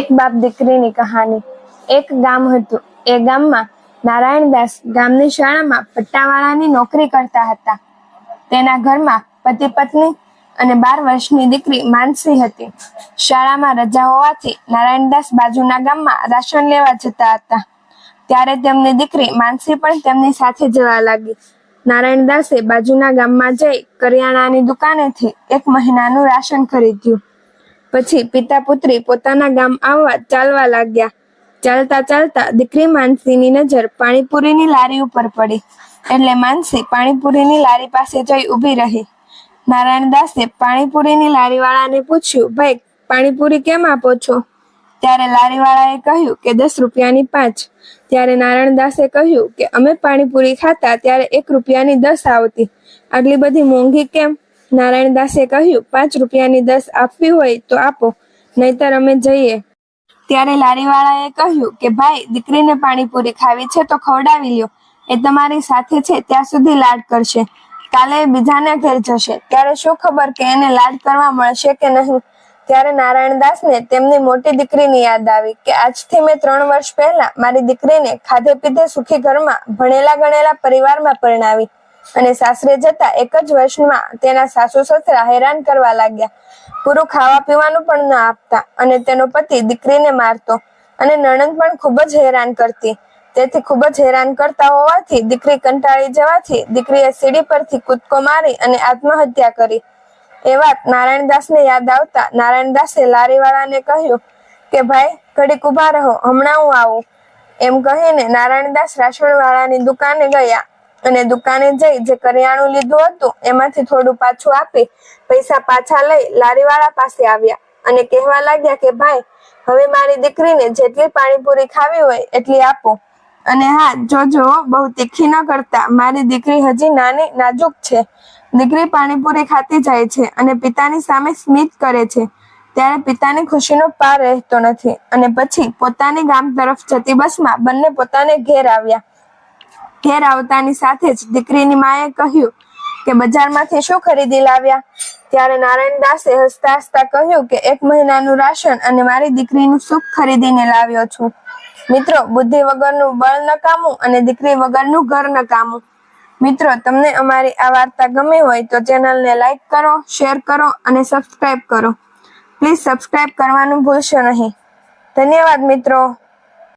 એક બાપ દીકરીની કહાની. એક ગામ હતું. એ ગામમાં નારાયણદાસ ગામની શાળામાં પટ્ટાવાળાની નોકરી કરતા હતા. તેના ઘરમાં પતિ પત્ની અને બાર વર્ષની દીકરી માનસી હતી. શાળામાં રજા હોવાથી નારાયણદાસ બાજુના ગામમાં રાશન લેવા જતા હતા. ત્યારે તેમની દીકરી માનસી પણ તેમની સાથે જવા લાગી. નારાયણદાસે બાજુના ગામમાં જઈ કરિયાણાની દુકાનેથી એક મહિનાનું રાશન ખરીદ્યું. પછી પિતા પુત્રી પોતાના ગામ આવવા ચાલવા લાગ્યા. ચાલતા ચાલતા દીકરી માનસીની નજર પાણીપુરીની લારી ઉપર પડી. એટલે માનસી પાણીપુરીની લારી પાસે જઈ ઊભી રહી. નારાયણદાસે પાણીપુરીની લારીવાળાને પૂછ્યું, ભાઈ, પાણીપુરી કેમ આપો છો? ત્યારે લારીવાળાએ કહ્યું કે, દસ રૂપિયાની પાંચ. ત્યારે નારાયણદાસે કહ્યું કે, અમે પાણીપુરી ખાતા ત્યારે એક રૂપિયાની દસ આવતી. આટલી બધી મોંઘી કેમ? નારાયણદાસે કહ્યું, પાંચ રૂપિયાની દસ આપવી હોય તો આપો, નહીતર અમે જઈએ. ત્યારે લારીવાળાએ કહ્યું કે, ભાઈ, દીકરીને પાણીપુરી ખાવી છે તો ખવડાવી લ્યો. એ તમારી સાથે છે, ત્યાં સુધી લાડ કરશે. કાલે બીજાને ઘેર જશે. ત્યારે શું ખબર કે એને લાડ કરવા મળશે કે નહીં? ત્યારે નારાયણદાસને તેમની મોટી દીકરીની યાદ આવી કે, આજથી મેં ત્રણ વર્ષ પહેલા મારી દીકરીને ખાધે પીધે સુખી ઘરમાં ભણેલા ગણેલા પરિવારમાં પરણાવી. અને સાસરે જતા એક જ વર્ષમાં તેના સાસુ સસરા હેરાન કરવા લાગ્યા. પૂરું ખાવા પીવાનું પણ ન આપતા અને તેનો પતિ દીકરીને મારતો અને નણંદ પણ ખૂબ જ હેરાન કરતી. તેથી ખૂબ જ હેરાન કરતા હોવાથી દીકરી કંટાળી જવાથી દીકરીએ સીડી પરથી કૂદકો મારી અને આત્મહત્યા કરી. એ વાત નારાયણદાસને યાદ આવતા નારાયણદાસે લારીવાળાને કહ્યું કે, ભાઈ, ઘડીક ઊભા રહો, હમણાં હું આવું. એમ કહીને નારાયણદાસ રાશણવાળાની દુકાને ગયા અને દુકાને જઈ જે કરિયાણું લીધું હતું, એમાંથી થોડું પાછું આપી પૈસા પાછા લઈ લારીવાળા પાસે આવ્યા અને કહેવા લાગ્યા કે, ભાઈ, હવે મારી દીકરીને જેટલી પાણીપુરી ખાવી હોય એટલી આપો. અને હા જોજો બહુ તીખી ન કરતા. મારી દીકરી હજી નાની, નાજુક છે. દીકરી પાણીપુરી ખાતી જાય છે અને પિતાની સામે સ્મિત કરે છે. ત્યારે પિતાની ખુશીનો પાર રહેતો નથી. અને પછી પોતાની ગામ તરફ જતી બસમાં બંને પોતાને ઘેર આવ્યા. ઘેર આવતાની સાથે જ દીકરીની માએ કહ્યું કે બજારમાંથી શું ખરીદી લાવ્યા? ત્યારે નારાયણ દાસે હસતા હસતા કહ્યું કે એક મહિનાનું રાશન અને મારી દીકરીનું સુખ ખરીદીને લાવ્યો છું. મિત્રો, બુદ્ધિ વગરનું બળ નકામું અને દીકરી વગરનું ઘર નકામું. મિત્રો, તમને અમારી આ વાર્તા ગમી હોય તો ચેનલને લાઈક કરો, શેર કરો અને સબસ્ક્રાઈબ કરો. પ્લીઝ સબસ્ક્રાઈબ કરવાનું ભૂલશો નહીં. ધન્યવાદ મિત્રો.